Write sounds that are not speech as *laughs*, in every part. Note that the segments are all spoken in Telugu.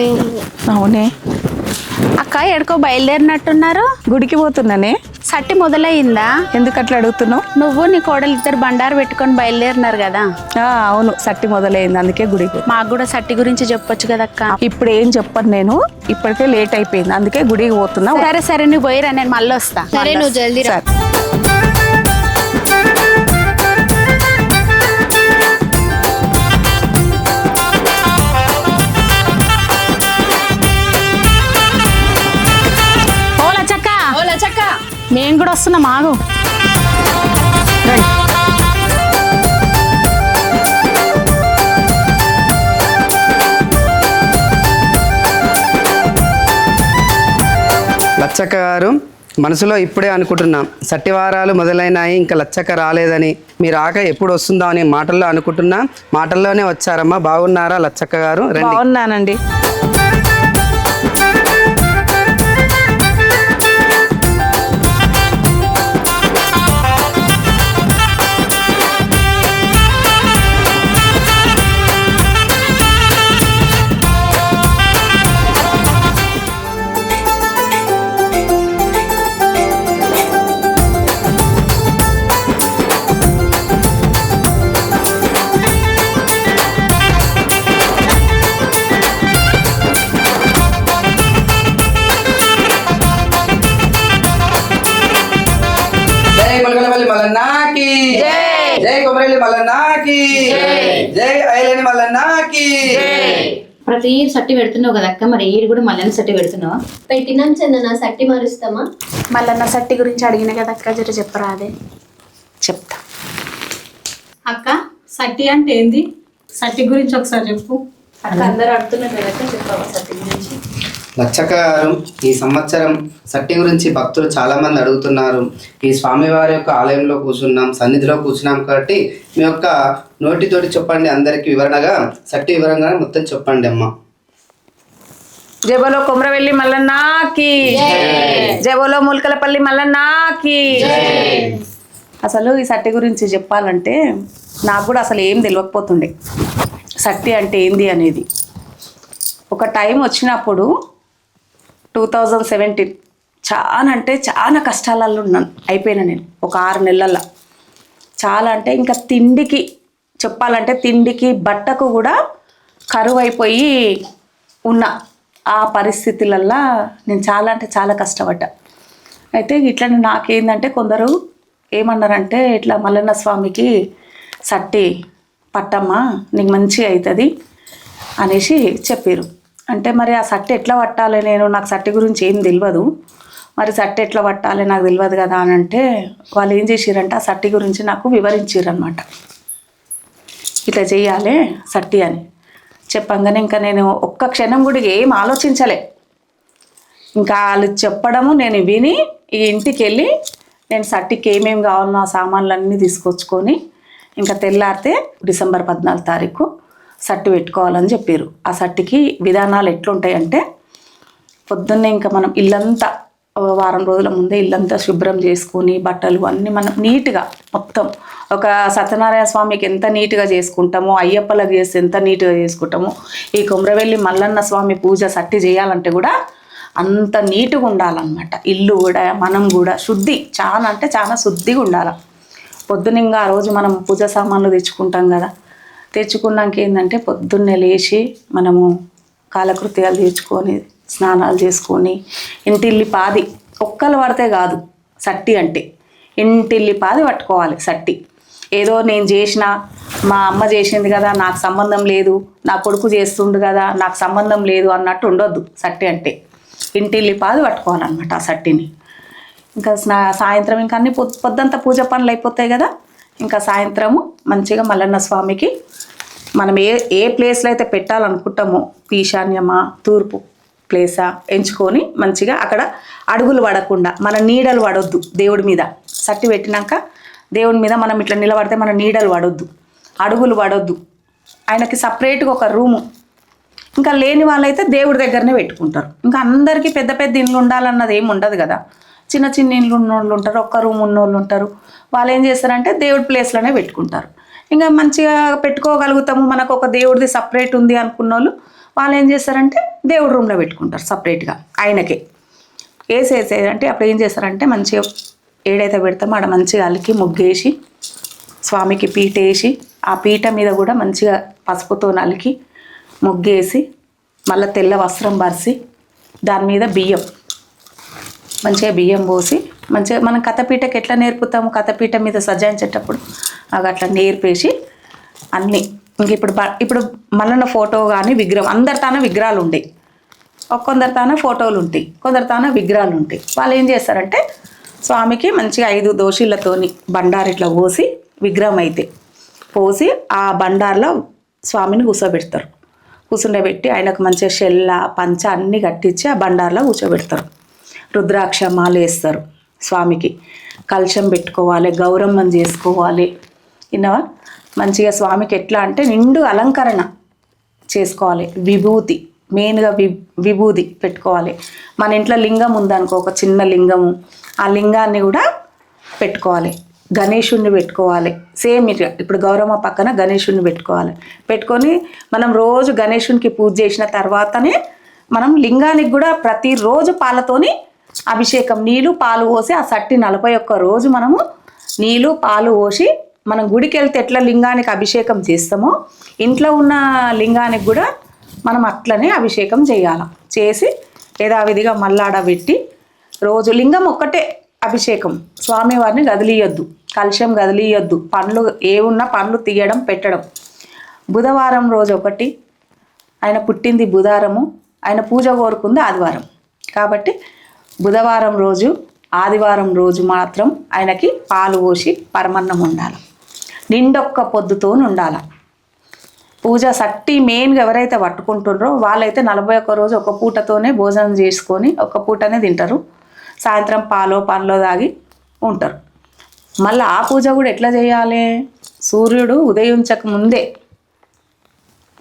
అయిపోయింది. అవునే. అక్క ఎక్కడికో బయలుదేరినట్టున్నారు? గుడికి పోతున్నానే. సట్టి మొదలయ్యిందా? ఎందుకు అట్లా అడుగుతున్నావు? నువ్వు నీ కోడలు ఇద్దరు బండారు పెట్టుకొని బయలుదేరినారు కదా. ఆ, అవును సట్టి మొదలైంది అందుకే గుడికి. మాకు కూడా సట్టి గురించి చెప్పొచ్చు కదక్క ఇప్పుడు ఏం చెప్పను నేను? ఇప్పటికే లేట్ అయిపోయింది అందుకే గుడికి పోతున్నా. సరే సరే నువ్వు పోయిరా నేను మళ్ళీ వస్తా సరే నువ్వు జల్దీ రా. మేము కూడా వస్తున్నాం ఆగు. లచ్చక్క గారు మనసులో ఇప్పుడే అనుకుంటున్నాం. సట్టివారాలు మొదలైనాయి ఇంకా లచ్చక్క రాలేదని. మీ రాక ఎప్పుడు వస్తుందో అని మాటల్లో అనుకుంటున్నా. మాటల్లోనే వచ్చారమ్మా. బాగున్నారా లచ్చక్క గారు? రండి. బాగున్నానండి. ప్రతి సట్టి పెడుతున్నావు కదా అక్క మరి ఇయర్ కూడా మళ్ళీ సట్టి పెడుతున్నావా? పెట్టినాం చందన సట్టి మారుస్తామా? మళ్ళీ సట్టి గురించి అడిగిన కదా అక్క జర చెప్పరా అదే? చెప్తా. అక్క సట్టి అంటే ఏంది? సట్టి గురించి ఒకసారి చెప్పు. అక్క అందరూ అడుగుతున్నారు కదా అక్క చెప్పావా సట్టి గురించి? గారు ఈ సంవత్సరం సట్టి గురించి భక్తులు చాలా మంది అడుగుతున్నారు. ఈ స్వామివారి యొక్క ఆలయంలో కూర్చున్నాం సన్నిధిలో కూర్చున్నాం కాబట్టి మీ యొక్క నోటితోటి చెప్పండి అందరికి వివరణగా సట్టి వివరంగా మొత్తం చెప్పండి అమ్మ. జబలో కొమరవెల్లి మల్లన్నాకి. జబలో ములకలపల్లి మల్లన్నాకి. అసలు ఈ సట్టి గురించి చెప్పాలంటే నాకు కూడా అసలు ఏం తెలియకపోతుండే. సట్టి అంటే ఏంది అనేది. ఒక టైం వచ్చినప్పుడు టూ థౌజండ్ సెవెంటీన్ చాలా అంటే చాలా కష్టాలలో ఉన్నాను అయిపోయినా నేను ఒక ఆరు నెలల్లో చాలా అంటే ఇంకా తిండికి చెప్పాలంటే తిండికి బట్టకు కూడా కరువు అయిపోయి ఉన్నా. ఆ పరిస్థితులల్లో నేను చాలా అంటే చాలా కష్టపడ్డా. అయితే ఇట్లా నాకేందంటే కొందరు ఏమన్నారంటే ఇట్లా మల్లన్న స్వామికి సట్టి పట్టమ్మా నీకు మంచిగా అవుతుంది అనేసి చెప్పారు అంటే మరి ఆ సట్టి ఎట్లా పట్టాలి నేను? నాకు సట్టి గురించి ఏం తెలియదు మరి సట్టి ఎట్లా పట్టాలి నాకు తెలియదు కదా అని అంటే వాళ్ళు ఏం చేసిరంటే ఆ సట్టి గురించి నాకు వివరించారనమాట ఇట్లా చేయాలి సట్టి అని. చెప్పంగానే ఇంకా నేను ఒక్క క్షణం కూడా ఏం ఆలోచించలే. ఇంకా వాళ్ళు చెప్పడము నేను విని ఈ ఇంటికి వెళ్ళి నేను సట్టికి ఏమేమి కావాలో ఆ సామాన్లన్నీ తీసుకొచ్చుకొని ఇంకా తెల్లారితే డిసెంబర్ పద్నాలుగు తారీఖు సట్టు పెట్టుకోవాలని చెప్పారు ఆ సట్టికి విధానాలు ఎట్లుంటాయంటే పొద్దున్నే ఇంకా మనం ఇల్లంతా వారం రోజుల ముందే ఇల్లంతా శుభ్రం చేసుకొని బట్టలు అన్నీ మనం నీట్గా మొత్తం ఒక సత్యనారాయణ స్వామికి ఎంత నీట్గా చేసుకుంటామో అయ్యప్పలకు చేస్తే ఎంత నీట్గా చేసుకుంటామో ఈ కుమ్రవెల్లి మల్లన్న స్వామి పూజ సట్టి చేయాలంటే కూడా అంత నీట్గా ఉండాలన్నమాట. ఇల్లు కూడా మనం కూడా శుద్ధి చాలా అంటే చాలా శుద్ధిగా ఉండాలి. పొద్దున ఇంకా ఆ రోజు మనం పూజ సామాన్లు తెచ్చుకుంటాం కదా తెచ్చుకున్నాక ఏంటంటే పొద్దున్నే లేచి మనము కాలకృత్యాలు తీర్చుకొని స్నానాలు చేసుకొని ఇంటిల్లి పాది ఒక్కలు పడితే కాదు సట్టి అంటే. ఇంటిల్లి పాది పట్టుకోవాలి సట్టి. ఏదో నేను చేసిన మా అమ్మ చేసింది కదా నాకు సంబంధం లేదు నా కొడుకు చేస్తుండు కదా నాకు సంబంధం లేదు అన్నట్టు ఉండొద్దు సట్టి అంటే. ఇంటిల్లి పాది పట్టుకోవాలన్నమాట ఆ సట్టిని. ఇంకా స్నా సాయంత్రం ఇంకా అన్ని పొద్దంతా పూజ పనులు అయిపోతాయి కదా ఇంకా సాయంత్రము మంచిగా మల్లన్న స్వామికి మనం ఏ ఏ ప్లేస్లో అయితే పెట్టాలనుకుంటామో ఈశాన్యమా తూర్పు ప్లేసా ఎంచుకొని మంచిగా అక్కడ అడుగులు పడకుండా మన నీడలు పడొద్దు దేవుడి మీద. సట్టి పెట్టినాక దేవుడి మీద మనం ఇట్లా నిలబడితే మన నీడలు పడొద్దు అడుగులు పడొద్దు ఆయనకి సపరేట్గా ఒక రూము ఇంకా లేని వాళ్ళైతే దేవుడి దగ్గరనే పెట్టుకుంటారు. ఇంకా అందరికీ పెద్ద పెద్ద ఇండ్లు ఉండాలన్నది ఏమి ఉండదు కదా. చిన్న చిన్న ఇండ్లు ఉన్నోళ్ళు ఉంటారు ఒక్క రూమ్ ఉన్నోళ్ళు ఉంటారు. వాళ్ళు ఏం చేస్తారంటే దేవుడి ప్లేస్లోనే పెట్టుకుంటారు. ఇంకా మంచిగా పెట్టుకోగలుగుతాము. మనకు ఒక దేవుడిది సపరేట్ ఉంది అనుకున్న వాళ్ళు వాళ్ళు ఏం చేస్తారంటే దేవుడి రూమ్లో పెట్టుకుంటారు సపరేట్గా ఆయనకే. వేసేసేదంటే అప్పుడు ఏం చేస్తారంటే మంచిగా ఏడైతే పెడతామో ఆడ మంచిగా అలికి ముగ్గేసి స్వామికి పీట వేసి ఆ పీట మీద కూడా మంచిగా పసుపుతో నలికి ముగ్గేసి మళ్ళీ తెల్ల వస్త్రం పరిచి దాని మీద బియ్యం. మంచిగా బియ్యం పోసి మంచిగా మనం కథపీటకి ఎట్లా నేర్పుతాము? కథపీట మీద సజాయించేటప్పుడు అవి అట్లా నేర్పేసి అన్నీ. ఇంక ఇప్పుడు ఇప్పుడు మల్లన్న ఫోటో కానీ విగ్రహం అందరితాన విగ్రహాలు ఉంటాయి కొందరితాన ఫోటోలు ఉంటాయి కొందరితాన విగ్రహాలు ఉంటాయి వాళ్ళు ఏం చేస్తారంటే స్వామికి మంచిగా ఐదు దోషులతోని బండారు ఇట్లా పోసి విగ్రహం అయితే పోసి ఆ బండార్లో స్వామిని కూర్చోబెడతారు. కూర్చుండబెట్టి ఆయనకు మంచిగా షెల్ల పంచ అన్నీ కట్టించి ఆ బండార్లో కూర్చోబెడతారు. రుద్రాక్ష మాల వేస్తారు స్వామికి. కలశం పెట్టుకోవాలి గౌరమ్మం చేసుకోవాలి. విన్నావా మంచిగా స్వామికి ఎట్లా అంటే నిండు అలంకరణ చేసుకోవాలి. విభూతి మెయిన్గా వి విభూతి పెట్టుకోవాలి. మన ఇంట్లో లింగం ఉందనుకో ఒక చిన్న లింగము ఆ లింగాన్ని కూడా పెట్టుకోవాలి. గణేషుణ్ణి పెట్టుకోవాలి. సేమ్ ఇట్లా ఇప్పుడు గౌరమ్మ పక్కన గణేషుణ్ణి పెట్టుకోవాలి. పెట్టుకొని మనం రోజు గణేషునికి పూజ చేసిన తర్వాతనే మనం లింగానికి కూడా ప్రతిరోజు పాలతోని అభిషేకం నీళ్ళు పాలు పోసి ఆ సట్టి నలభై ఒక్క రోజు మనము నీళ్ళు పాలు పోసి మనం గుడికి వెళ్తే ఎట్లా లింగానికి అభిషేకం చేస్తామో ఇంట్లో ఉన్న లింగానికి కూడా మనం అట్లనే అభిషేకం చేయాలి. చేసి యథావిధిగా మల్లాడ పెట్టి రోజు లింగం ఒక్కటే అభిషేకం. స్వామివారిని గదిలియొద్దు. కలుషం గదిలియొద్దు. పండ్లు ఏమున్నా పండ్లు తీయడం పెట్టడం. బుధవారం రోజు ఒకటి ఆయన పుట్టింది బుధవారము ఆయన పూజ కోరుకుంది ఆదివారం. కాబట్టి బుధవారం రోజు ఆదివారం రోజు మాత్రం ఆయనకి పాలు పోసి పరమన్నం ఉండాలి నిండొక్క పొద్దుతో ఉండాలి పూజ సట్టి మెయిన్గా ఎవరైతే పట్టుకుంటుండ్రో వాళ్ళైతే నలభై ఒక్క రోజు ఒక పూటతోనే భోజనం చేసుకొని ఒక పూటనే తింటారు. సాయంత్రం పాలో పండ్లో తాగి ఉంటారు. మళ్ళీ ఆ పూజ కూడా ఎట్లా చేయాలి? సూర్యుడు ఉదయించక ముందే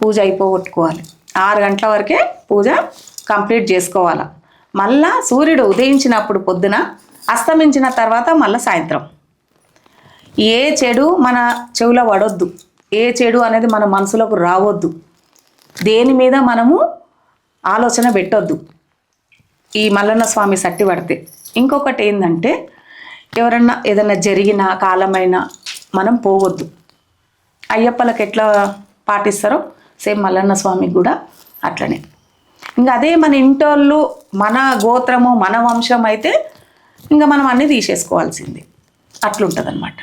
పూజ అయిపోగొట్టుకోవాలి. ఆరు గంటల వరకే పూజ కంప్లీట్ చేసుకోవాలి. మళ్ళా సూర్యుడు ఉదయించినప్పుడు పొద్దున అస్తమించిన తర్వాత మళ్ళీ సాయంత్రం. ఏ చెడు మన చెవులో పడొద్దు. ఏ చెడు అనేది మన మనసులోకి రావద్దు. దేని మీద మనము ఆలోచన పెట్టొద్దు. ఈ మల్లన్న స్వామి సట్టి పడితే. ఇంకొకటి ఏంటంటే ఎవరన్నా ఏదైనా జరిగిన కాలమైనా మనం పోవద్దు. అయ్యప్పలకు ఎట్లా పాటిస్తారో సేమ్ మల్లన్న స్వామికి కూడా అట్లనే. ఇంకా అదే మన ఇంటోళ్ళు మన గోత్రము మన వంశం అయితే ఇంకా మనం అన్నీ తీసేసుకోవాల్సింది. అట్లుంటుందనమాట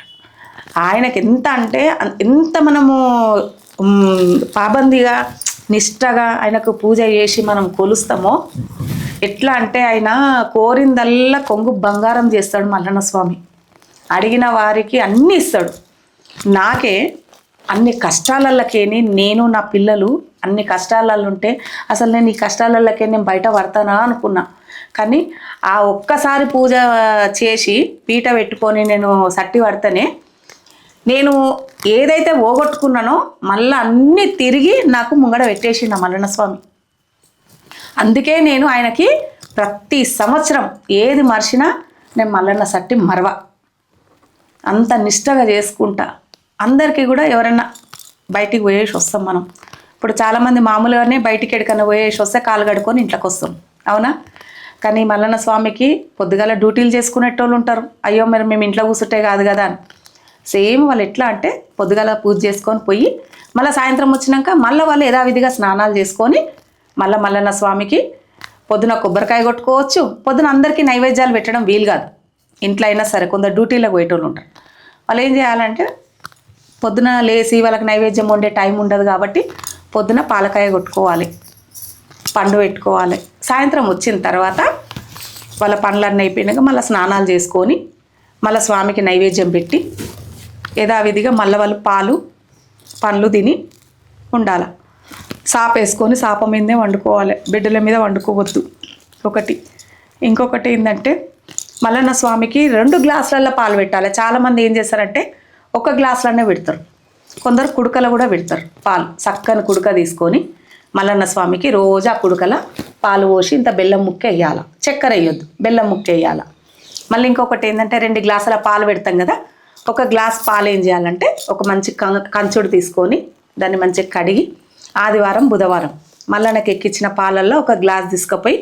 ఆయనకి ఎంత అంటే ఎంత మనము పాబందిగా నిష్టగా ఆయనకు పూజ చేసి మనం కొలుస్తామో ఎట్లా అంటే ఆయన కోరిందల్లా కొంగు బంగారం చేస్తాడు మల్లన్న స్వామి అడిగిన వారికి అన్నీ ఇస్తాడు. నాకే అన్ని కష్టాలకేని నేను నా పిల్లలు అన్ని కష్టాలలో ఉంటే అసలు నేను ఈ కష్టాలకే నేను బయట పడతానా అనుకున్నా. కానీ ఆ ఒక్కసారి పూజ చేసి పీట పెట్టుకొని నేను సట్టి పడితేనే నేను ఏదైతే పోగొట్టుకున్నానో మళ్ళీ అన్నీ తిరిగి నాకు ముంగడ పెట్టేసిండు ఆ మల్లన్న స్వామి అందుకే నేను ఆయనకి ప్రతి సంవత్సరం ఏది మర్చినా నేను మల్లన్న సట్టి మరవ. అంత నిష్టగా చేసుకుంటా. అందరికీ కూడా ఎవరన్నా బయటికి పోయేసి వస్తాం మనం. ఇప్పుడు చాలామంది మామూలుగానే బయటికి ఎడికన్నా పోయేసి వస్తే కాలు కడుకొని ఇంట్లోకి వస్తాం. అవునా? కానీ మల్లన్న స్వామికి పొద్దుగాల డ్యూటీలు చేసుకునేటోళ్ళు ఉంటారు. అయ్యో మరి మేము ఇంట్లో కూర్చుంటే కాదు కదా అని. సేమ్ వాళ్ళు ఎట్లా అంటే పొద్దుగాల పూజ చేసుకొని పోయి మళ్ళీ సాయంత్రం వచ్చినాక మళ్ళీ వాళ్ళు యథావిధిగా స్నానాలు చేసుకొని మళ్ళీ మల్లన్న స్వామికి పొద్దున కొబ్బరికాయ కొట్టుకోవచ్చు. పొద్దున అందరికీ నైవేద్యాలు పెట్టడం వీలు కాదు. ఇంట్లో అయినా సరే కొందరు డ్యూటీలో పోయేటోళ్ళు ఉంటారు. వాళ్ళు ఏం చేయాలంటే పొద్దున లేచి వాళ్ళకి నైవేద్యం వండే టైం ఉండదు కాబట్టి పొద్దున పాలకాయ కొట్టుకోవాలి. పండు పెట్టుకోవాలి. సాయంత్రం వచ్చిన తర్వాత వాళ్ళ పనులన్నీ అయిపోయినాక మళ్ళీ స్నానాలు చేసుకొని మళ్ళీ స్వామికి నైవేద్యం పెట్టి యథావిధిగా మళ్ళీ వాళ్ళు పాలు పండ్లు తిని ఉండాలి. సాప వేసుకొని సాప మీదే వండుకోవాలి. బిడ్డల మీద వండుకోవద్దు. ఒకటి. ఇంకొకటి ఏంటంటే మల్లన్న స్వామికి రెండు గ్లాసులలో పాలు పెట్టాలి. చాలామంది ఏం చేస్తారంటే ఒక గ్లాసులోనే పెడతారు. కొందరు కుడుకలు కూడా పెడతారు పాలు. చక్కని కుడుక తీసుకొని మల్లన్న స్వామికి రోజు ఆ కుడుకల పాలు పోసి ఇంత బెల్లం ముక్క వేయాలి. చక్కెర వేయొద్దు. బెల్లం ముక్క వేయాలి. మళ్ళీ ఇంకొకటి ఏంటంటే రెండు గ్లాసుల పాలు పెడతాం కదా ఒక గ్లాస్ పాలు ఏం చేయాలంటే ఒక మంచి కం కంచుడు తీసుకొని దాన్ని మంచిగా కడిగి ఆదివారం బుధవారం మళ్ళీ నాకు ఎక్కిచ్చిన పాలల్లో ఒక గ్లాస్ తీసుకుపోయి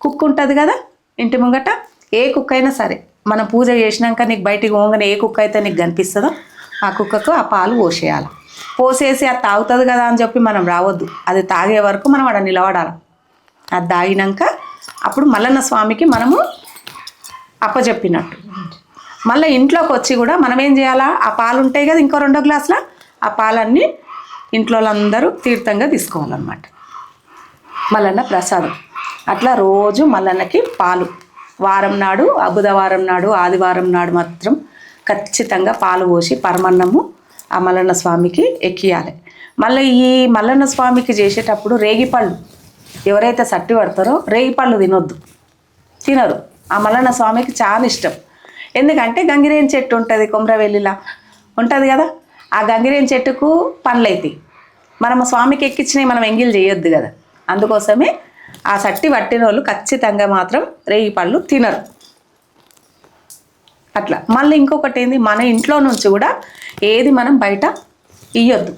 కుక్ ఉంటుంది కదా ఇంటి ముంగట ఏ కుక్క అయినా సరే. మనం పూజ చేసినాక నీకు బయటికి పోగానే ఏ కుక్క అయితే నీకు కనిపిస్తుందో ఆ కుక్కకు ఆ పాలు పోసేయాలి. పోసేసి అది తాగుతుంది కదా అని చెప్పి మనం రావద్దు. అది తాగే వరకు మనం అక్కడ నిలబడాలి. అది తాగినాక అప్పుడు మల్లన్న స్వామికి మనము అప్పచెప్పినట్టు మళ్ళీ ఇంట్లోకి వచ్చి కూడా మనం ఏం చేయాలా? ఆ పాలు ఉంటాయి కదా ఇంకో రెండో గ్లాసుల? ఆ పాలన్నీ ఇంట్లో అందరూ తీర్థంగా తీసుకోవాలన్నమాట. మల్లన్న ప్రసాదం. అట్లా రోజు మల్లన్నకి పాలు. వారం నాడు ఆ బుధవారం నాడు ఆదివారం నాడు మాత్రం ఖచ్చితంగా పాలు పోసి పరమన్నము ఆ మల్లన్న స్వామికి ఎక్కియాలి. మళ్ళీ ఈ మల్లన్న స్వామికి చేసేటప్పుడు రేగిపళ్ళు ఎవరైతే సట్టి పడతారో రేగిపళ్ళు తినొద్దు. తినరు. ఆ మల్లన్న స్వామికి చాలా ఇష్టం. ఎందుకంటే గంగిరేని చెట్టు ఉంటుంది కొమరవెల్లిలా. ఉంటుంది కదా? ఆ గంగిరేని చెట్టుకు పండ్లు అవుతాయి మనం స్వామికి ఎక్కించినవి మనం ఎంగిల్ చేయొద్దు కదా. అందుకోసమే ఆ సట్టి పట్టిన వాళ్ళు ఖచ్చితంగా మాత్రం రేగి పళ్ళు తినరు. అట్లా. మళ్ళీ ఇంకొకటి ఏంది? మన ఇంట్లో నుంచి కూడా ఏది మనం బయట ఇయ్యొద్దు.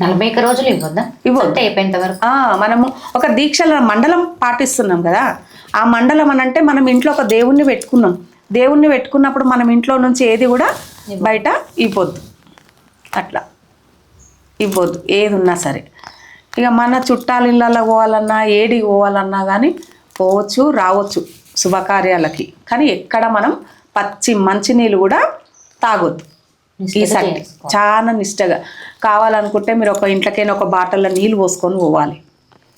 నలభై ఒక్క రోజులు ఇవ్వద్దా? ఇవ్వద్దు. సత్తి అయిపోయేంత వరకు. మనము ఒక దీక్షల మండలం పాటిస్తున్నాం కదా. ఆ మండలం అని అంటే మనం ఇంట్లో ఒక దేవుణ్ణి పెట్టుకున్నాం. దేవుణ్ణి పెట్టుకున్నప్పుడు మనం ఇంట్లో నుంచి ఏది కూడా బయట ఇవ్వద్దు. అట్లా. ఇవ్వద్దు. ఏది ఉన్నా సరే. ఇక మన చుట్టాల ఇళ్ళల్లో పోవాలన్నా ఏడికి పోవాలన్నా కానీ పోవచ్చు రావచ్చు శుభకార్యాలకి. కానీ ఎక్కడ మనం పచ్చి మంచినీళ్ళు కూడా తాగొద్దు. ఈ చేసుకోవాలి. చాలా నిష్టగా. కావాలనుకుంటే మీరు ఒక ఇంట్లోకైనా ఒక బాటిల్లో నీళ్ళు పోసుకొని పోవాలి.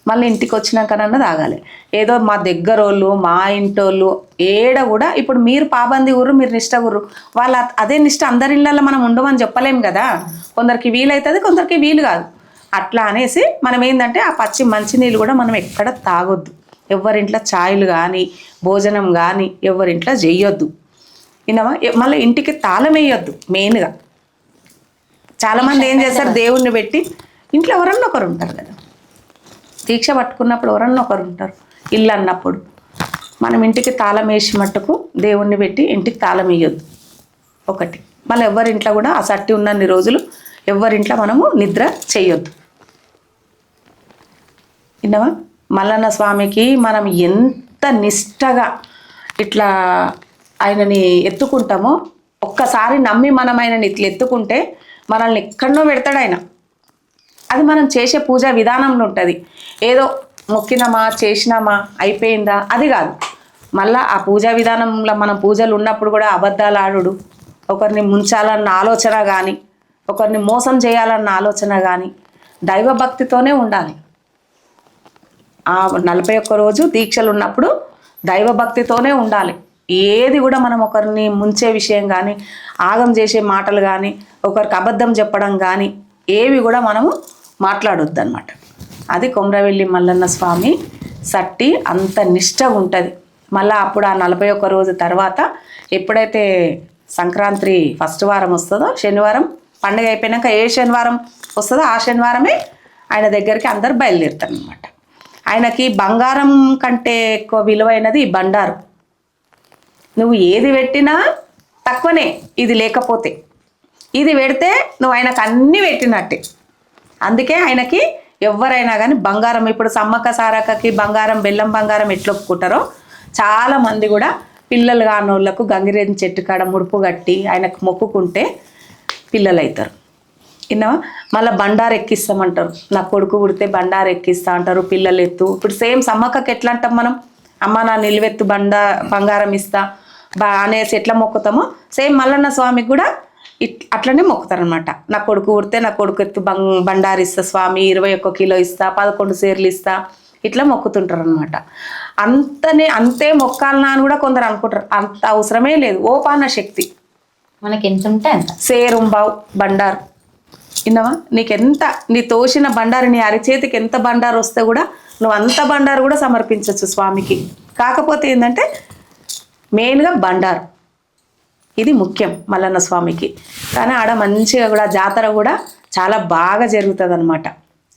మళ్ళీ ఇంటికి వచ్చినాకనన్నా తాగాలి. ఏదో మా దగ్గర వాళ్ళు మా ఇంటోళ్ళు ఏడ కూడా ఇప్పుడు మీరు పాబంది ఊరు మీరు నిష్ట ఊరు వాళ్ళ అదే నిష్ట అందరి ఇళ్ళల్లో మనం ఉండమని చెప్పలేం కదా. కొందరికి వీలవుతుంది కొందరికి వీలు కాదు. అట్లా అనేసి మనం ఏంటంటే ఆ పచ్చి మంచినీళ్ళు కూడా మనం ఎక్కడ తాగొద్దు. ఎవరింట్లో ఛాయలు కానీ భోజనం కానీ ఎవరింట్లో చెయ్యొద్దు విన్నావా? ఎ- మళ్ళీ ఇంటికి తాళం వేయొద్దు మెయిన్గా. చాలామంది ఏం చేస్తారు? *laughs* దేవుణ్ణి పెట్టి ఇంట్లో ఎవరన్నా ఒకరు ఉంటారు కదా. దీక్ష పట్టుకున్నప్పుడు ఎవరన్నా ఒకరు ఉంటారు. ఇల్లు అన్నప్పుడు. మనం ఇంటికి తాళం వేసి మట్టుకు దేవుణ్ణి పెట్టి ఇంటికి తాళం వేయొద్దు. ఒకటి. మళ్ళీ ఎవరింట్లో కూడా ఆ సట్టి ఉన్నన్ని రోజులు ఎవరింట్లో మనము నిద్ర చేయొద్దు. విన్నావా? మల్లన్న స్వామికి మనం ఎంత నిష్టగా ఇట్లా ఆయనని ఎత్తుకుంటామో ఒక్కసారి నమ్మి మనం ఆయనని ఇట్లా ఎత్తుకుంటే మనల్ని ఎక్కడనో పెడతాడు ఆయన. అది మనం చేసే పూజా విధానంలో ఉంటుంది. ఏదో మొక్కినామా చేసినామా అయిపోయిందా అది కాదు. మళ్ళీ ఆ పూజా విధానంలో మనం పూజలు ఉన్నప్పుడు కూడా అబద్ధాలు ఆడుడు. ఒకరిని ముంచాలన్న ఆలోచన కానీ ఒకరిని మోసం చేయాలన్న ఆలోచన కానీ దైవభక్తితోనే ఉండాలి. ఆ నలభై ఒక్క రోజు దీక్షలు ఉన్నప్పుడు దైవభక్తితోనే ఉండాలి. ఏది కూడా మనం ఒకరిని ముంచే విషయం కానీ ఆగం చేసే మాటలు కానీ ఒకరికి అబద్ధం చెప్పడం కానీ ఏవి కూడా మనము మాట్లాడొద్దు అనమాట అది కొమరవెల్లి మల్లన్న స్వామి సట్టి అంత నిష్టగా ఉంటుంది. మళ్ళీ అప్పుడు ఆ నలభై ఒక్క రోజు తర్వాత ఎప్పుడైతే సంక్రాంతి ఫస్ట్ వారం వస్తుందో శనివారం పండుగ అయిపోయినాక ఏ శనివారం వస్తుందో ఆ శనివారమే ఆయన దగ్గరికి అందరు బయలుదేరుతారు అనమాట ఆయనకి బంగారం కంటే ఎక్కువ విలువైనది బండారు. నువ్వు ఏది పెట్టినా తక్కువనే ఇది లేకపోతే. ఇది పెడితే నువ్వు ఆయనకు అన్నీ పెట్టినట్టే. అందుకే ఆయనకి ఎవరైనా కానీ బంగారం ఇప్పుడు సమ్మక్క సారక్కకి బంగారం బెల్లం బంగారం ఎట్లా ఒప్పుకుంటారో చాలామంది కూడా పిల్లలు కానోళ్ళకు గంగిరేని చెట్టు కాడ ముడుపు కట్టి ఆయనకు మొక్కుకుంటే పిల్లలు అవుతారు ఇన్నో మళ్ళీ బండారు ఎక్కిస్తామంటారు. నా కొడుకు పుడితే బండారు ఎక్కిస్తా అంటారు పిల్లలు ఎత్తు ఇప్పుడు సేమ్ సమ్మక్కకి ఎట్లా అంటాం మనం? అమ్మ నా నిలువెత్తు బండ బంగారం ఇస్తా బా అనేసి ఎట్లా మొక్కుతామో? సేమ్ మల్లన్న స్వామికి కూడా ఇట్ అట్లనే మొక్కుతారనమాట నా కొడుకు పుడితే నా కొడుకు ఎత్తు బం బండారు ఇస్తా స్వామి ఇరవై ఒక్క కిలో ఇస్తా పదకొండు సేర్లు ఇస్తా ఇట్లా మొక్కుతుంటారు అనమాట అంతనే అంతే మొక్కాలనా అని కూడా కొందరు అనుకుంటారు. అంత అవసరమే లేదు. ఓపాన శక్తి. మనకి ఎంత ఉంటే అంత. సేరుంబావు బండారు. విన్నావా? నీకు ఎంత నీ తోసిన బండారు నీ అరిచేతికి ఎంత బండారు వస్తే కూడా నువ్వు అంత బండారు కూడా సమర్పించవచ్చు స్వామికి. కాకపోతే ఏంటంటే మెయిన్గా బండారు. ఇది ముఖ్యం మల్లన్న స్వామికి. కానీ ఆడ మంచిగా కూడా జాతర కూడా చాలా బాగా జరుగుతుంది అనమాట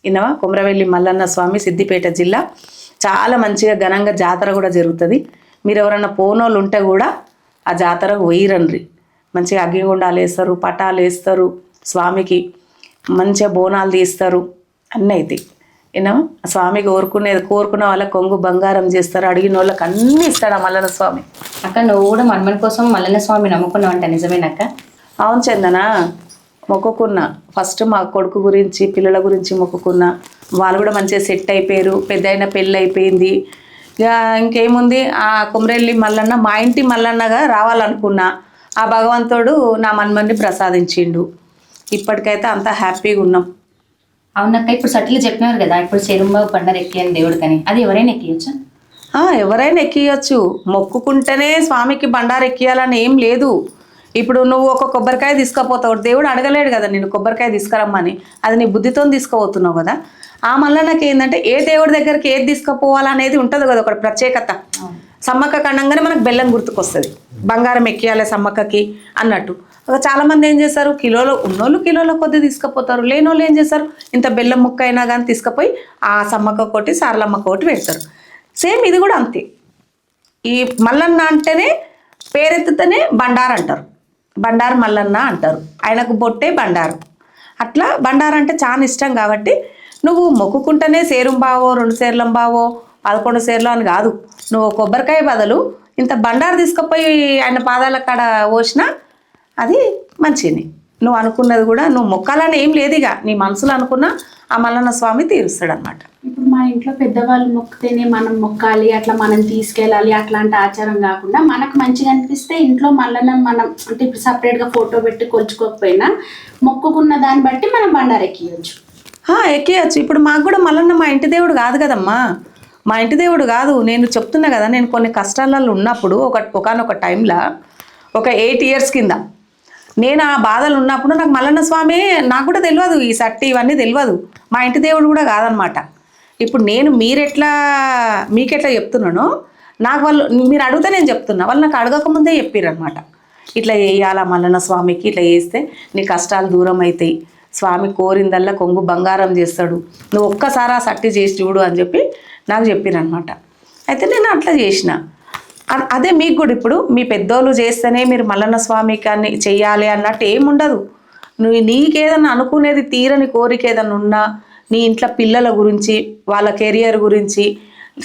ఇన్నవా కుమ్రవెల్లి మల్లన్న స్వామి సిద్దిపేట జిల్లా. చాలా మంచిగా ఘనంగా జాతర కూడా జరుగుతుంది. మీరు ఎవరైనా పోనోళ్ళు ఉంటే కూడా ఆ జాతరకు పోయిరండ్రి. మంచిగా అగ్గిగుండాలు వేస్తారు పటాలు వేస్తారు స్వామికి మంచిగా బోనాలు తీస్తారు అన్నీ అవుతాయి ఏనా స్వామి కోరుకునేది కోరుకున్న వాళ్ళకి కొంగు బంగారం చేస్తారు అడిగిన వాళ్ళకి అన్నీ ఇస్తాడు ఆ మల్లన్న స్వామి. అక్క నువ్వు కూడా మన్మన్ కోసం మల్లన్న స్వామి నమ్ముకున్నావు అంట నిజమేనక్క అవును చందన మొక్కుకున్నా. ఫస్ట్ మా కొడుకు గురించి పిల్లల గురించి మొక్కుకున్నా. వాళ్ళు కూడా మంచిగా సెట్ అయిపోయారు పెద్ద అయిన పెళ్ళి అయిపోయింది. ఇక ఇంకేముంది? ఆ కుమరెల్లి మల్లన్న మా ఇంటి మల్లన్నగా రావాలనుకున్నా. ఆ భగవంతుడు నా మన్మన్ని ప్రసాదించిండు. ఇప్పటికైతే అంతా హ్యాపీగా ఉన్నాం. అవునక్క ఇప్పుడు సట్లు చెప్పినారు కదా ఇప్పుడు చెరుంబాబు పండర ఎక్కియని దేవుడు కానీ అది ఎవరైనా ఎక్కియచ్చా ఆ, ఎవరైనా ఎక్కియచ్చు మొక్కుకుంటేనే స్వామికి బండారు ఎక్కియాలని ఏం లేదు. ఇప్పుడు నువ్వు ఒక కొబ్బరికాయ తీసుకుపోతావు. దేవుడు అడగలేడు కదా నేను కొబ్బరికాయ తీసుకురమ్మని. అది నీ బుద్ధితో తీసుకుపోతున్నావు కదా. ఆ మల్లన్నకి ఏంటంటే ఏ దేవుడి దగ్గరికి ఏది తీసుకుపోవాలనేది ఉంటుంది కదా ఒక ప్రత్యేకత. సమ్మక్క కండంగానే మనకు బెల్లం గుర్తుకొస్తుంది. బంగారం ఎక్కియాలి సమ్మక్కకి అన్నట్టు. చాలా మంది ఏం చేస్తారు? కిలోలో ఉన్నోళ్ళు కిలోల కొద్ది తీసుకుపోతారు. లేనోళ్ళు ఏం చేస్తారు? ఇంత బెల్లం ముక్క అయినా కానీ తీసుకుపోయి ఆ సమ్మక్క కొట్టి సారలమ్మ కొట్టి పెడతారు. సేమ్ ఇది కూడా అంతే. ఈ మల్లన్న అంటేనే పేరెత్తితేనే బండారు అంటారు. బండారు మల్లన్న అంటారు. ఆయనకు బొట్టే బండారు. అట్లా బండారు అంటే చాలా ఇష్టం కాబట్టి నువ్వు మొక్కుకుంటేనే సేరుం బావో రెండు సేర్లం బావో పదకొండు సేర్లు అని కాదు. నువ్వు కొబ్బరికాయ బదులు ఇంత బండారు తీసుకుపోయి ఆయన పాదాల కాడ పోసినా అది మంచిది. నువ్వు అనుకున్నది కూడా నువ్వు మొక్కాలని ఏం లేదు ఇక. నీ మనసులో అనుకున్నా ఆ మల్లన్న స్వామి తీరుస్తాడు అనమాట ఇప్పుడు మా ఇంట్లో పెద్దవాళ్ళు మొక్కితేనే మనం మొక్కాలి అట్లా మనం తీసుకెళ్ళాలి అట్లాంటి ఆచారం కాకుండా మనకు మంచిగా అనిపిస్తే ఇంట్లో మళ్ళీ మనం అంటే ఇప్పుడు సపరేట్గా ఫోటో పెట్టి కొలుచుకోకపోయినా మొక్కుకున్న దాన్ని బట్టి మనం బండారు ఎక్కియచ్చు. ఎక్కేయచ్చు. ఇప్పుడు మాకు కూడా మల్లన్న మా ఇంటి దేవుడు కాదు కదమ్మా. మా ఇంటి దేవుడు కాదు. నేను చెప్తున్నా కదా నేను కొన్ని కష్టాలలో ఉన్నప్పుడు ఒక ఒకనొక టైంలో ఒక ఎయిట్ ఇయర్స్ కింద నేను ఆ బాధలు ఉన్నప్పుడు నాకు మల్లన్న స్వామి నాకు కూడా తెలియదు ఈ సట్టి ఇవన్నీ తెలియదు మా ఇంటి దేవుడు కూడా కాదనమాట. ఇప్పుడు నేను మీరెట్లా మీకెట్లా చెప్తున్నానో నాకు వాళ్ళు మీరు అడిగితే నేను చెప్తున్నా. వాళ్ళు నాకు అడగకముందే చెప్పారనమాట ఇట్లా చేయాలా మల్లన్న స్వామికి ఇట్లా చేస్తే నీ కష్టాలు దూరం అవుతాయి స్వామి కోరిందల్లా కొంగు బంగారం చేస్తాడు. నువ్వు ఒక్కసారి ఆ సట్టి చేసి చూడు అని చెప్పి నాకు చెప్పిరనమాట అయితే నేను అట్లా చేసిన. అదే మీకు కూడా ఇప్పుడు మీ పెద్దోళ్ళు చేస్తేనే మీరు మల్లన్న స్వామికాన్ని చేయాలి చెయ్యాలి అన్నట్టు ఏముండదు. నువ్వు నీకేదన్నా అనుకునేది తీరని కోరిక ఏదన్నా ఉన్నా నీ ఇంట్లో పిల్లల గురించి వాళ్ళ కెరియర్ గురించి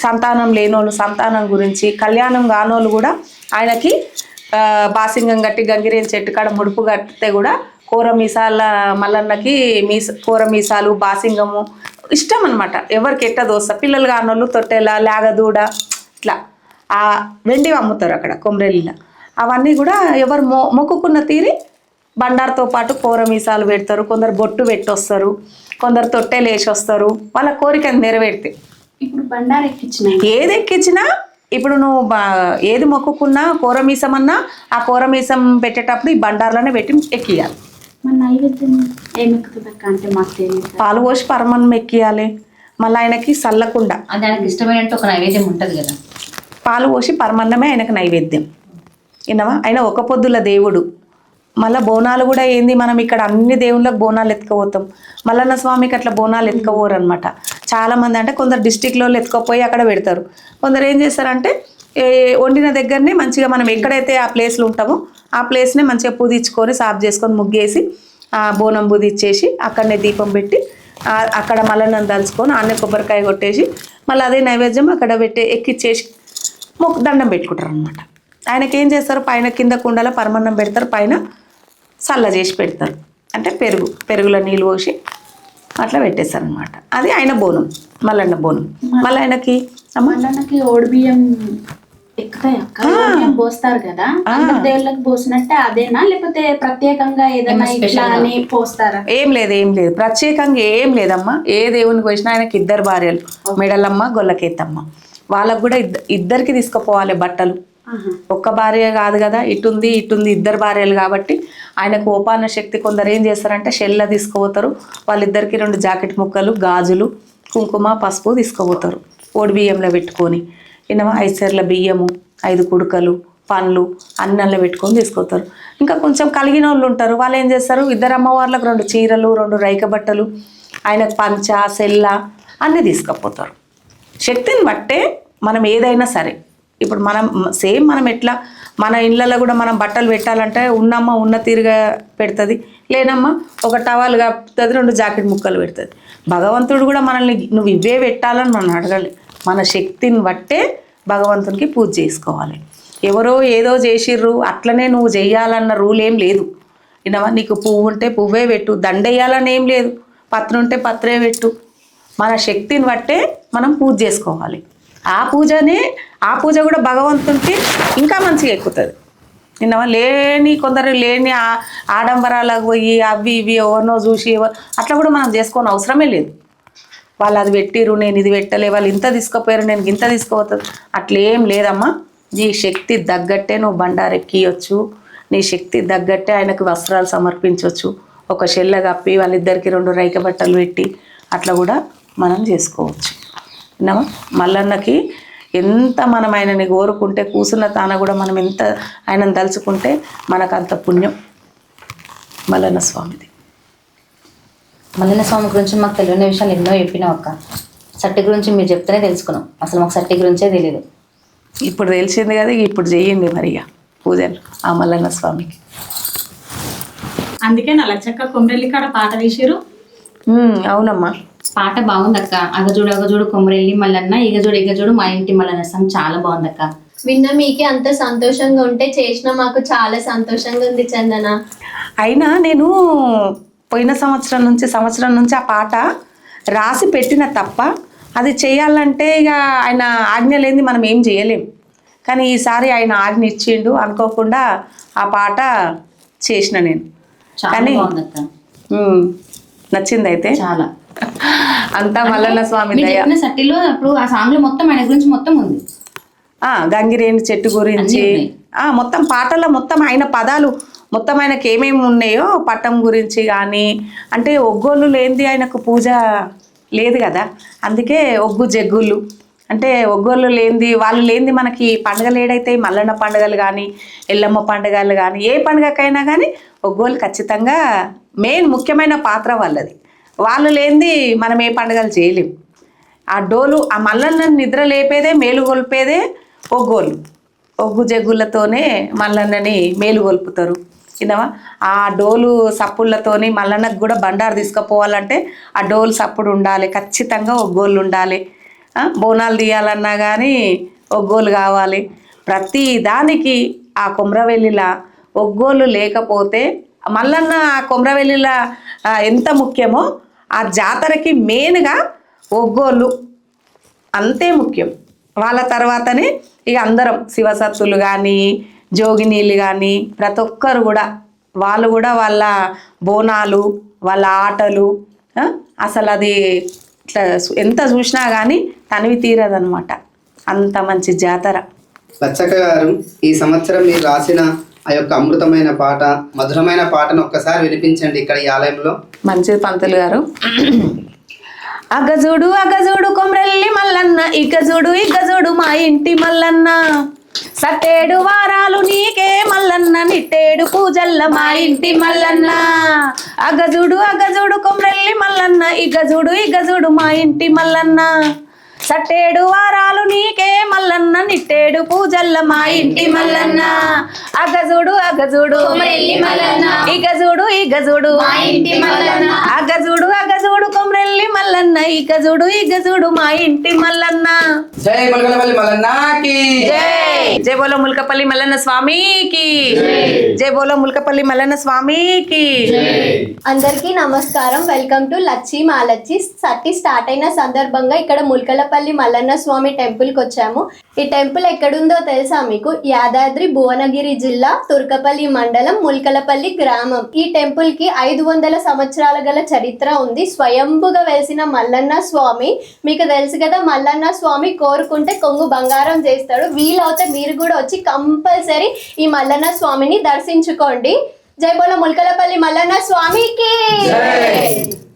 సంతానం లేనోళ్ళు సంతానం గురించి కళ్యాణం కానోళ్ళు కూడా ఆయనకి బాసింగం కట్టి గంగిరేని చెట్టు కాడ ముడుపు కట్టితే కూడా కూర మీసాల మల్లన్నకి మీస కూర మీసాలు బాసింగము ఇష్టం అనమాట ఎవరికి ఎట్ట దోస్త? పిల్లలు కానోళ్ళు తొట్టెల లేగదూడ ఇట్లా. ఆ వెండివి అమ్ముతారు అక్కడ కొమరెల్లిలో. అవన్నీ కూడా ఎవరు మొ మొక్కుకున్న తీరి బండార్తో పాటు కూర మీసాలు పెడతారు కొందరు బొట్టు పెట్టి వస్తారు కొందరు తొట్టెలు వేసి వస్తారు వాళ్ళ కోరిక నెరవేరితే. ఇప్పుడు బండారు ఎక్కించిన ఏది ఎక్కించినా ఇప్పుడు నువ్వు బా- ఏది మొక్కుకున్నా కూర మీసం అన్నా ఆ కూర మీసం పెట్టేటప్పుడు ఈ బండార్లోనే పెట్టి ఎక్కియాలి మన నైవేద్యం ఏం ఎక్కుతుంది అక్క? అంటే మాకు తెలియదు. పాలు పోసి పరమన్నం ఎక్కియాలి మళ్ళీ ఆయనకి అది ఆయనకి ఇష్టమైనట్టు ఒక నైవేద్యం ఉంటుంది కదా. పాలు పోసి పరమన్నమే ఆయనకు నైవేద్యం. విన్నావా? ఆయన ఒక పొద్దుల దేవుడు. మళ్ళీ బోనాలు కూడా ఏంది? మనం ఇక్కడ అన్ని దేవుళ్ళకి బోనాలు ఎత్తుకుపోతాం. మల్లన్న స్వామికి అట్లా బోనాలు ఎత్తుకపోరు అనమాట చాలామంది అంటే కొందరు డిస్టిక్లో ఎత్తుకపోయి అక్కడ పెడతారు. కొందరు ఏం చేస్తారంటే వండిన దగ్గరనే మంచిగా మనం ఎక్కడైతే ఆ ప్లేస్లో ఉంటామో ఆ ప్లేస్నే మంచిగా పూదించుకొని సాఫ్ చేసుకొని ముగ్గేసి ఆ బోనం బుదిచ్చేసి అక్కడనే దీపం పెట్టి అక్కడ మల్లన్నం దలుచుకొని ఆన్నే కొబ్బరికాయ కొట్టేసి మళ్ళీ అదే నైవేద్యం అక్కడ పెట్టి ఎక్కిచ్చేసి మొక్కు దండం పెట్టుకుంటారు అనమాట ఆయనకి ఏం చేస్తారు? పైన కింద కుండలో పరమన్నం పెడతారు పైన చల్ల చేసి పెడతారు. అంటే పెరుగు పెరుగులో నీళ్ళు పోసి అట్లా పెట్టేస్తారు అనమాట అది ఆయన బోనం మల్లన్న బోనం. మళ్ళీ ఆయనకి అమ్మ? మళ్ళీ ఓడి బియ్యం పోస్తారు కదా? దేవుళ్ళకి పోసినట్టే అదేనా? లేకపోతే ప్రత్యేకంగా ఏదైనా ఇట్లా అని పోస్తారా? ఏం లేదు ఏం లేదు. ప్రత్యేకంగా ఏం లేదమ్మా. ఏ దేవునికి వచ్చినా ఆయనకి ఇద్దరు భార్యలు. మెడలమ్మ గొల్లకేతమ్మ. వాళ్ళకు కూడా ఇద్ద ఇద్దరికి తీసుకుపోవాలి బట్టలు. ఒక్క భార్య కాదు కదా ఇటుంది ఇటుంది ఇద్దరు భార్యలు కాబట్టి ఆయనకు ఓపాన శక్తి కొందరు ఏం చేస్తారంటే షెల్ల తీసుకుపోతారు. వాళ్ళిద్దరికి రెండు జాకెట్ ముక్కలు గాజులు కుంకుమ పసుపు తీసుకుపోతారు. ఓడి బియ్యంలో పెట్టుకొని ఇన్నమా ఐదు సెర్ల బియ్యము ఐదు కుడుకలు పండ్లు అన్నంలో పెట్టుకొని తీసుకొస్తారు ఇంకా కొంచెం కలిగిన వాళ్ళు ఉంటారు. వాళ్ళు ఏం చేస్తారు? ఇద్దరు అమ్మవార్లకు రెండు చీరలు రెండు రైక బట్టలు ఆయనకు పంచ సెల్ల అన్నీ తీసుకుపోతారు. శక్తిని బట్టే మనం ఏదైనా సరే. ఇప్పుడు మనం సేమ్ మనం ఎట్లా మన ఇళ్ళల్లో కూడా మనం బట్టలు పెట్టాలంటే ఉన్నమ్మ ఉన్న తీరుగా పెడుతుంది లేనమ్మా ఒక టవల్ కప్పుతుంది రెండు జాకెట్ ముక్కలు పెడుతుంది. భగవంతుడు కూడా మనల్ని నువ్వు ఇవే పెట్టాలని మనం అడగాలి. మన శక్తిని బట్టే భగవంతునికి పూజ చేసుకోవాలి. ఎవరో ఏదో చేసిర్రు అట్లనే నువ్వు చేయాలన్న రూల్ ఏం లేదు. వినవా? నీకు పువ్వు ఉంటే పువ్వే పెట్టు దండేయాలని ఏం లేదు. పత్రం ఉంటే పత్రే పెట్టు. మన శక్తిని బట్టే మనం పూజ చేసుకోవాలి. ఆ పూజనే ఆ పూజ కూడా భగవంతునికి ఇంకా మంచిగా ఎక్కుతుంది. నిన్న లేని కొందరు లేని ఆ- ఆడంబరాలకు పోయి అవి ఇవి ఎవరినో చూసి అట్లా కూడా మనం చేసుకోని అవసరమే లేదు. వాళ్ళు అది పెట్టిరు నేను ఇది పెట్టలే వాళ్ళు ఇంత తీసుకుపోయారు నేను ఇంత తీసుకోవద్దు అట్లేం లేదమ్మా. నీ శక్తి తగ్గట్టే నువ్వు బండారెక్కియొచ్చు నీ శక్తి తగ్గట్టే ఆయనకు వస్త్రాలు సమర్పించవచ్చు ఒక షెల్ల కప్పి వాళ్ళిద్దరికి రెండు రైక బట్టలు పెట్టి అట్లా కూడా మనం చేసుకోవచ్చు. విన్నామా? మల్లన్నకి ఎంత మనం ఆయనని కోరుకుంటే కూసున్న తాన కూడా మనం ఎంత ఆయనను తలుచుకుంటే మనకు అంత పుణ్యం. మల్లన్న స్వామిది. మల్లన్న స్వామి గురించి మాకు తెలియని విషయాలు ఎన్నో చెప్పినావు అక్క. సట్టి గురించి మీరు చెప్తేనే తెలుసుకున్నాం. అసలు మాకు సట్టి గురించే తెలియదు ఇప్పుడు తెలిసింది కదా ఇప్పుడు చెయ్యండి మరి ఇక పూజలు ఆ మల్లన్న స్వామికి. అందుకే నా లచ్చక్క కొమ్రెల్లి కాడ పాట తీసిరు అవునమ్మా. పాట బాగుంది అక్క అగజోడు అగజోడు కొమ్మరెల్లి మల్లన్న ఇగజోడు ఇగజోడు మా ఇంటి మల్లన్న సాంగ్ చాలా బాగుంది అక్క విన్న మీకే అంత సంతోషంగా ఉంటే చేసిన మాకు చాలా సంతోషంగా ఉంది చందన. అయినా నేను పోయిన సంవత్సరం నుంచి సంవత్సరం నుంచి ఆ పాట రాసి పెట్టిన తప్ప అది చేయాలంటే ఇక ఆయన ఆజ్ఞ లేనిది మనం ఏం చేయలేం. కానీ ఈసారి ఆయన ఆజ్ఞ ఇచ్చిండు అనుకోకుండా ఆ పాట చేసిన నేను. చాలా కానీ నచ్చింది అయితే చాలా. అంతా మల్లన్న స్వామి మీరు దయ. చెప్పిన సట్టిలో అప్పుడు ఆ సాంగ్లో మొత్తం ఆయన గురించి మొత్తం ఉంది. ఆ, గంగిరేణి చెట్టు గురించి. అన్నీ ఉన్నాయి. ఆ, మొత్తం పాటల్లో మొత్తం ఆయన పదాలు మొత్తం ఆయనకి ఏమేమి ఉన్నాయో పట్టం గురించి కానీ అంటే ఒగ్గోళ్ళు లేనిది ఆయనకు పూజ లేదు కదా. అందుకే ఒగ్గు జగ్గులు. అంటే ఒగ్గోళ్ళు లేనిది వాళ్ళు లేనిది మనకి పండుగలు ఏడైతే మల్లన్న పండుగలు కానీ ఎల్లమ్మ పండుగలు కానీ ఏ పండుగకైనా కానీ ఒగ్గోళ్ళు ఖచ్చితంగా మెయిన్ ముఖ్యమైన పాత్ర వాళ్ళది. వాళ్ళు లేనిది మనం ఏ పండుగలు చేయలేం. ఆ డోలు ఆ మల్లన్న నిద్ర లేపేదే మేలుగొల్పేదే ఒగ్గోలు ఒగ్గు జగ్గులతోనే మల్లన్నని మేలుగొల్పుతారు విన్నావా? ఆ డోలు సప్పుళ్ళతోని మల్లన్నకు కూడా బండారు తీసుకుపోవాలంటే ఆ డోలు సప్పుడు ఉండాలి ఖచ్చితంగా ఒగ్గోళ్ళు ఉండాలి. బోనాలు తీయాలన్నా కానీ ఒగ్గోలు కావాలి. ప్రతి దానికి ఆ కుమ్రవెల్లిలా ఒగ్గోలు లేకపోతే మల్లన్న కొమరవెల్లిల ఎంత ముఖ్యమో ఆ జాతరకి మెయిన్గా ఒగ్గోళ్ళు. అంతే ముఖ్యం. వాళ్ళ తర్వాతనే ఇక అందరం శివసత్తులు కానీ జోగినీళ్ళు కానీ ప్రతి ఒక్కరు కూడా. వాళ్ళు కూడా వాళ్ళ బోనాలు వాళ్ళ ఆటలు అసలు అది ఇట్లా ఎంత చూసినా కానీ తనివి తీరదనమాట అంత మంచి జాతర. లచ్చక్క గారు ఈ సంవత్సరం మీరు రాసిన ఆ యొక్క అమృతమైన పాట మధురమైన పాటను ఒక్కసారి వినిపించండి ఇక్కడ ఈ ఆలయంలో. మంచిది పంతులు గారు. అగజుడు అగజుడు కొమ్రెల్లి మల్లన్న ఇగజుడు ఇగజుడు మా ఇంటి మల్లన్న. సట్టేడు వారాలు నీకే మల్లన్న నిట్టేడు పూజల్ల మా ఇంటి మల్లన్న. అగజుడు అగజుడు కొమ్రెల్లి మల్లన్న ఇగజుడు ఇగజుడు మా ఇంటి మల్లన్న. సట్టేడు వారాలు నీకే మల్లన్న నిట్టేడు పూజల్ల మా ఇంటి మల్లన్న. అగజుడు అగజుడు. మల్లన్న. ఇగజుడు ఇగజుడు మా ఇంటి మల్లన్న. మల్లన్న ఇగజుడు ఇగజుడు మా ఇంటి మల్లన్న. జై ములగలపల్లి మల్లన్నాకి. జై. జై బోలో ముల్కపల్లి మల్లన్న స్వామికి. జై. బోలో ముల్కపల్లి మల్లన్న స్వామికి. అందరికీ నమస్కారం. Welcome to Lachchi Malachchi. సట్టి start అయిన సందర్భంగా ఇక్కడ ముల్కలపల్లి మల్లన్న స్వామి టెంపుల్కి వచ్చాము. ఈ టెంపుల్ ఎక్కడుందో తెలుసా మీకు? యాదాద్రి భువనగిరి జిల్లా తుర్కపల్లి మండలం ముల్కలపల్లి గ్రామం. ఈ టెంపుల్కి ఐదు వందల సంవత్సరాల గల చరిత్ర ఉంది. స్వయంభుగా వెలిసిన మల్లన్న స్వామి. మీకు తెలుసు కదా మల్లన్న స్వామి కోరుకుంటే కొంగు బంగారం చేస్తాడు. వీలవుతే మీరు కూడా వచ్చి కంపల్సరీ ఈ మల్లన్న స్వామిని దర్శించుకోండి. జై ములకలపల్లి మల్లన్న స్వామికి.